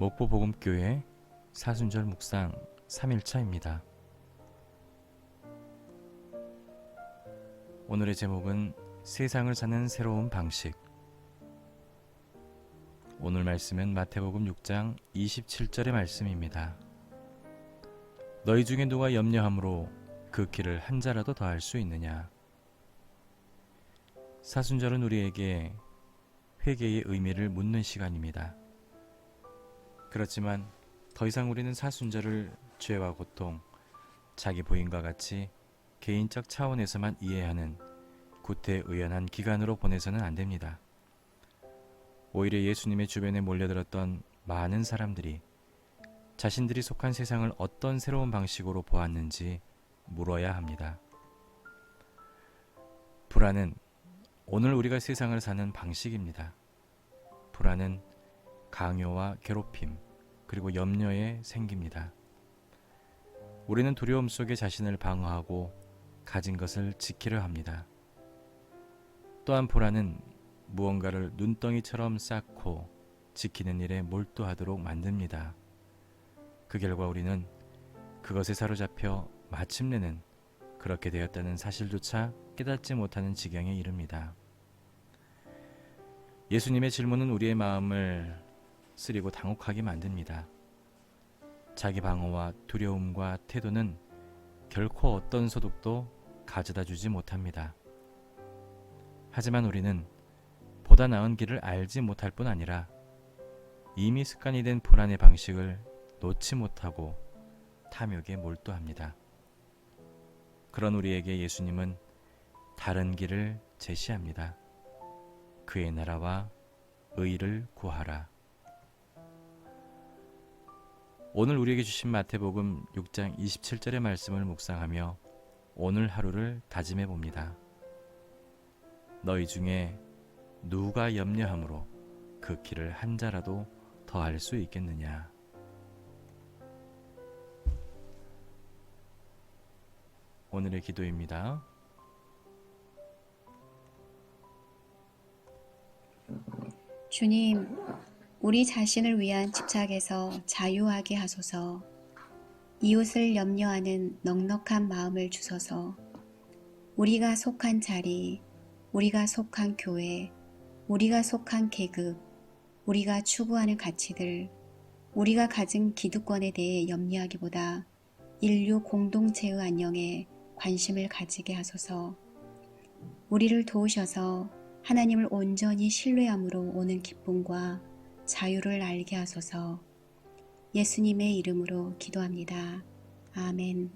목포 복음교회 사순절 묵상 3일차입니다. 오늘의 제목은 세상을 사는 새로운 방식. 오늘 말씀은 마태복음 6장 27절의 말씀입니다. 너희 중에 누가 염려함으로 그 길을 한 자라도 더할 수 있느냐? 사순절은 우리에게 회개의 의미를 묻는 시간입니다. 그렇지만 더 이상 우리는 사순절을 죄와 고통, 자기 부인과 같이 개인적 차원에서만 이해하는 구태의연한 기간으로 보내서는 안 됩니다. 오히려 예수님의 주변에 몰려들었던 많은 사람들이 자신들이 속한 세상을 어떤 새로운 방식으로 보았는지 물어야 합니다. 불안은 오늘 우리가 세상을 사는 방식입니다. 불안은 강요와 괴롭힘, 그리고 염려에 생깁니다. 우리는 두려움 속에 자신을 방어하고 가진 것을 지키려 합니다. 또한 불안은 무언가를 눈덩이처럼 쌓고 지키는 일에 몰두하도록 만듭니다. 그 결과 우리는 그것에 사로잡혀 마침내는 그렇게 되었다는 사실조차 깨닫지 못하는 지경에 이릅니다. 예수님의 질문은 우리의 마음을 쓰리고 당혹하게 만듭니다. 자기 방어와 두려움과 태도는 결코 어떤 소득도 가져다 주지 못합니다. 하지만 우리는 보다 나은 길을 알지 못할 뿐 아니라 이미 습관이 된 불안의 방식을 놓지 못하고 탐욕에 몰두합니다. 그런 우리에게 예수님은 다른 길을 제시합니다. 그의 나라와 의를 구하라. 오늘 우리에게 주신 마태복음 6장 27절의 말씀을 묵상하며 오늘 하루를 다짐해 봅니다. 너희 중에 누가 염려함으로 그 길을 한 자라도 더할 수 있겠느냐. 오늘의 기도입니다. 주님, 우리 자신을 위한 집착에서 자유하게 하소서. 이웃을 염려하는 넉넉한 마음을 주소서. 우리가 속한 자리, 우리가 속한 교회, 우리가 속한 계급, 우리가 추구하는 가치들, 우리가 가진 기득권에 대해 염려하기보다 인류 공동체의 안녕에 관심을 가지게 하소서. 우리를 도우셔서 하나님을 온전히 신뢰함으로 오는 기쁨과 자유를 알게 하소서 예수님의 이름으로 기도합니다. 아멘.